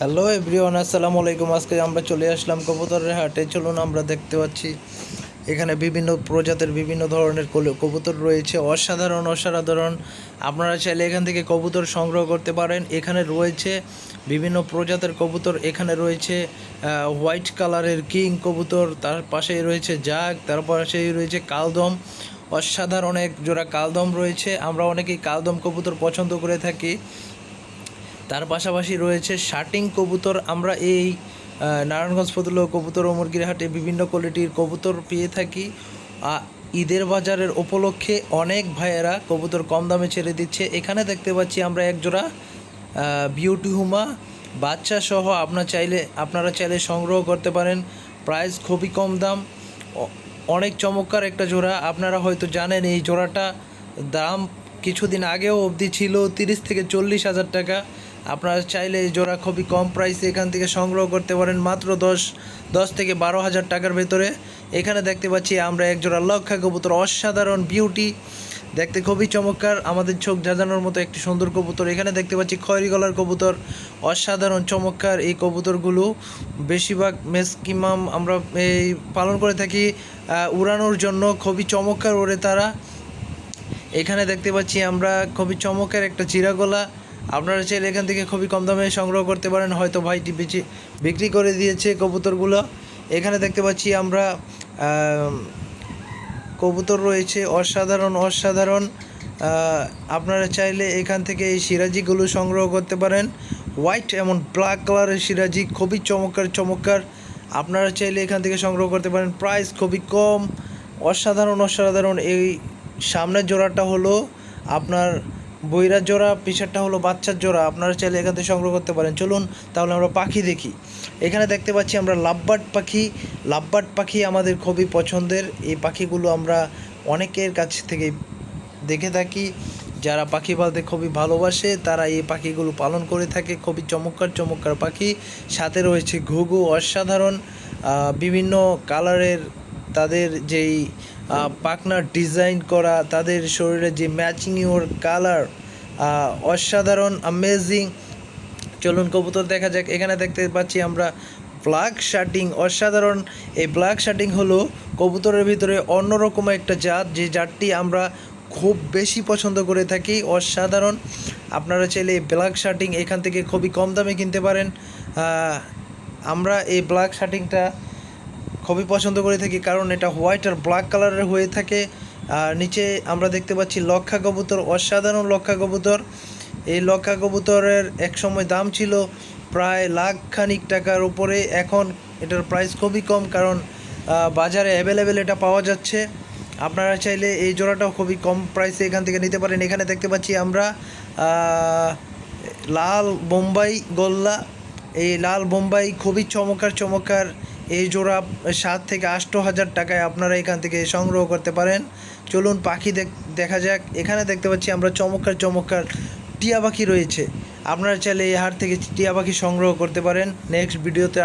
Hello everyone, আসসালামু আলাইকুম। আজকে আমরা চলে আসলাম কবুতরের হাটে। চলুন আমরা দেখতে পাচ্ছি, এখানে বিভিন্ন প্রজাতির বিভিন্ন ধরনের কবুতর রয়েছে। অসাধারণ অসাধারণ। আপনারা চাইলে এখান থেকে কবুতর সংগ্রহ করতে পারেন। এখানে রয়েছে বিভিন্ন প্রজাতির কবুতর। এখানে রয়েছে হোয়াইট কালারের কিং কবুতর। তার পাশেই রয়েছে জাগ। তার পাশেই রয়েছে কালদম। অসাধারণ এক জোড়া কালদম রয়েছে। আমরা অনেকেই কালদম কবুতর পছন্দ করে থাকি। তার পাশাপাশি রয়েছে শার্টিং কবুতর। আমরা এই নারায়ণগঞ্জ ফতুল্লা কবুতর ও বিভিন্ন কোয়ালিটির কবুতর পেয়ে থাকি। ঈদের বাজারের উপলক্ষে অনেক ভাইয়েরা কবুতর কম দামে ছেড়ে দিচ্ছে। এখানে দেখতে পাচ্ছি আমরা এক জোড়া বিউটি হুমা। বাচ্চা সহ আপনার চাইলে, আপনারা চাইলে সংগ্রহ করতে পারেন। প্রাইস খুবই কম দাম। অনেক চমৎকার একটা জোড়া। আপনারা হয়তো জানেন এই জোড়াটা দাম কিছুদিন আগেও অবধি ছিল তিরিশ থেকে চল্লিশ হাজার টাকা। আপনারা চাইলে জোড়া খুবই কম প্রাইসে এখান থেকে সংগ্রহ করতে পারেন মাত্র দশ দশ থেকে বারো হাজার টাকার ভেতরে। এখানে দেখতে পাচ্ছি আমরা এক জোড়া লক্ষা কবুতর, অসাধারণ বিউটি দেখতে খুবই চমৎকার, আমাদের চোখ ঝাঁঝানোর মতো একটি সুন্দর কবুতর। এখানে দেখতে পাচ্ছি খয়েরি গলার কবুতর, অসাধারণ চমৎকার এই কবুতরগুলো। বেশিরভাগ মেসকিমাম আমরা এই পালন করে থাকি উড়ানোর জন্য। খুবই চমৎকার ওড়ে তারা। এখানে দেখতে পাচ্ছি আমরা খুবই চমকের একটা চিরাগোলা। আপনারা চাইলে এখান থেকে খুবই কম দামে সংগ্রহ করতে পারেন। হয়তো ভাইটি বেচে বিক্রি করে দিয়েছে কবুতরগুলো। এখানে দেখতে পাচ্ছি আমরা কবুতর রয়েছে অসাধারণ অসাধারণ। আপনারা চাইলে এখান থেকে এই সিরাজিগুলো সংগ্রহ করতে পারেন। হোয়াইট এমন ব্ল্যাক কালারের সিরাজি, খুবই চমৎকার চমৎকার। আপনারা চাইলে এখান থেকে সংগ্রহ করতে পারেন। প্রাইস খুবই কম। অসাধারণ অসাধারণ। এই সামনের জোড়াটা হলো আপনার বইরার জোড়া পিছেরটা হলো বাচ্চার জোড়া। আপনারা চাইলে এখান থেকে সংগ্রহ করতে পারেন। চলুন, তাহলে আমরা পাখি দেখি। এখানে দেখতে পাচ্ছি আমরা লাভবার্ড পাখি। লাভবার্ড পাখি আমাদের খুবই পছন্দের। এই পাখিগুলো আমরা অনেকের কাছ থেকে দেখে থাকি। যারা পাখি পালতে খুবই ভালোবাসে, তারা এই পাখিগুলো পালন করে থাকে। খুবই চমৎকার চমৎকার পাখি। সাথে রয়েছে ঘুঘু, অসাধারণ। বিভিন্ন কালারের তাদের যেই পাখনার ডিজাইন করা, তাদের শরীরে যে ম্যাচিং ওর কালার অসাধারণ অ্যামেজিং চলুন কবুতর দেখা যাক। এখানে দেখতে পাচ্ছি আমরা ব্ল্যাক শার্টিং অসাধারণ। এই ব্ল্যাক শার্টিং হলো কবুতরের ভিতরে অন্যরকম একটা জাত, যে জাতটি আমরা খুব বেশি পছন্দ করে থাকি, অসাধারণ। আপনারা চাইলে ব্ল্যাক শার্টিং এখান থেকে খুবই কম দামে কিনতে পারেন। আমরা এই ব্ল্যাক শার্টিংটা খুবই পছন্দ করে থাকি, কারণ এটা হোয়াইট আর ব্ল্যাক কালারের হয়ে থাকে। আর নিচে আমরা দেখতে পাচ্ছি লক্ষা কবুতর, অসাধারণ লক্ষা কবুতর। এই লক্ষা কবুতরের এক সময় দাম ছিল প্রায় লাখ খানিক টাকার উপরে। এখন এটার প্রাইস খুবই কম, কারণ বাজারে অ্যাভেলেবেল এটা পাওয়া যাচ্ছে। আপনারা চাইলে এই জোড়াটাও খুবই কম প্রাইসে এখান থেকে নিতে পারেন। এখানে দেখতে পাচ্ছি আমরা লাল বোম্বাই, গোল্লা। এই লাল বোম্বাই খুবই চমৎকার চমৎকার এই জোড়া সাত থেকে আষ্ট হাজার টাকায় আপনারা এখান থেকে সংগ্রহ করতে পারেন। চলুন পাখি দেখ- যাক। এখানে দেখতে পাচ্ছি আমরা চমৎকার চমৎকার টিয়া পাখি রয়েছে। আপনারা চাইলে এই হাট থেকে টিয়া পাখি সংগ্রহ করতে পারেন। নেক্সট ভিডিওতে